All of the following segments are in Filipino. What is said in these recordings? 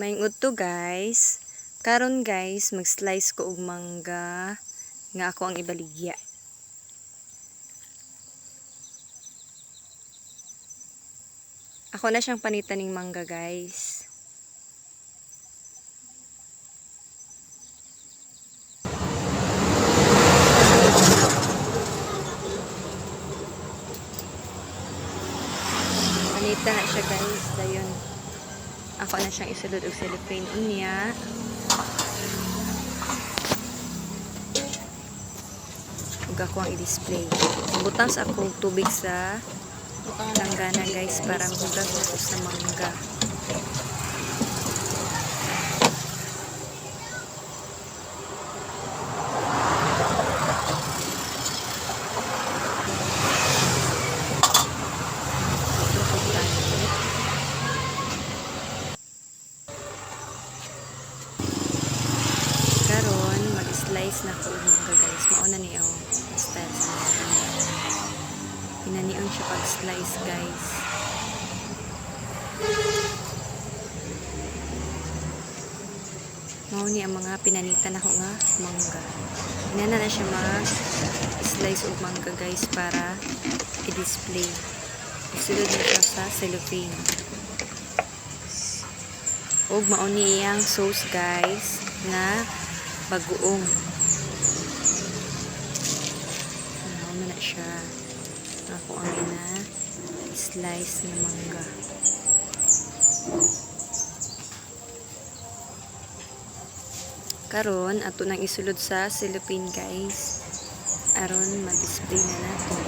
Maingod to guys. Karon guys, mag-slice ko og mangga nga ako ang ibaligya. Ako na siyang panitan ng mangga guys. Panita na siya guys. Dayon. Ako na siyang isulod og cellophane unya. Ug ako ang i-display. Butang sa ako tubig sa langgana guys para hugas sa mangga. Karon mag-slice na ko mangga guys. Mauna ni ang style sa. Pinaniang siya pag-slice guys. Mao ni ang mga pinanitan ako nga mangga. Inana na siya mag-slice og mangga guys para i-display. Isulod na siya sa cellophane. Og mao ni iyang sauce guys nga bagoong. Mao na siya. Ako ang ina slice na mangga. Karon ato nang isulod sa cellophane guys. Aron ma-display na nato.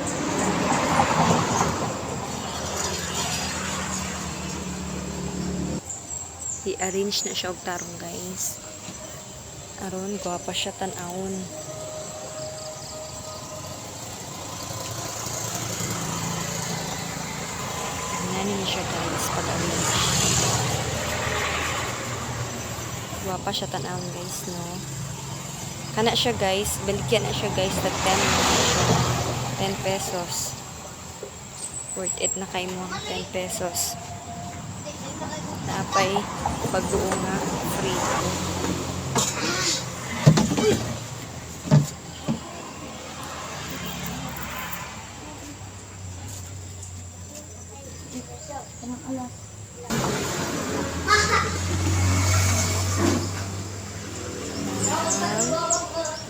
I-arrange na siya og tarong guys. Aron gwapa siya tan-awon. Nani ni siya guys pag-arrange. Gwapa siya tan-awon guys no. Kana siya guys, baligyan na siya guys tag 10 na siya. 10 pesos. Worth it na kay mo 10 pesos. Napay pagbuo nga free.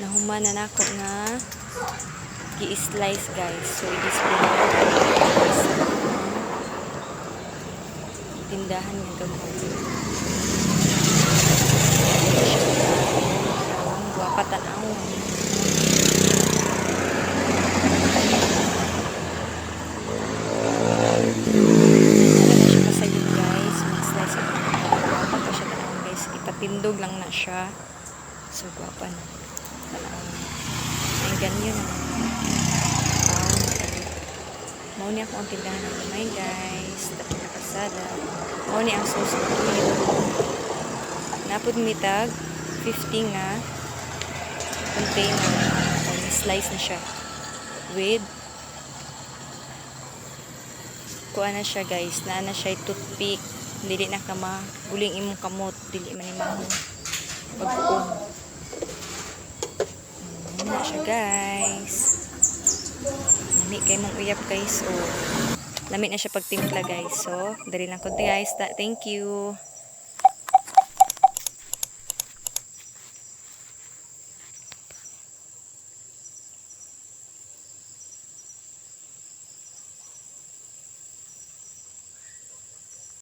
Nahuman na nako nga gi-slice guys. So i-display na. Tindahan nga gamot. Guwapa tanaw. siya kasayod guys. Mag-slice ako. Guwapa pa siya tanaw guys. Ipatindog lang na siya. So guwapa na. Tanaw. Ay ganyan na. Wow, Mao ni ako ang tindahan ng gamay guys. Tapos na kasada. Mao ni ang sauce ng tuyo. Napod mitag 50 nga container. O slice na siya. With kuha na siya guys. Na na siya toothpick. Dili na ka maguling imong kamot. Dili man imong pagkuon. Ano na siya guys. Lami kay mong uyap guys. So, lami na siya pagtimpla guys. So, dali lang ko guys. Thank you.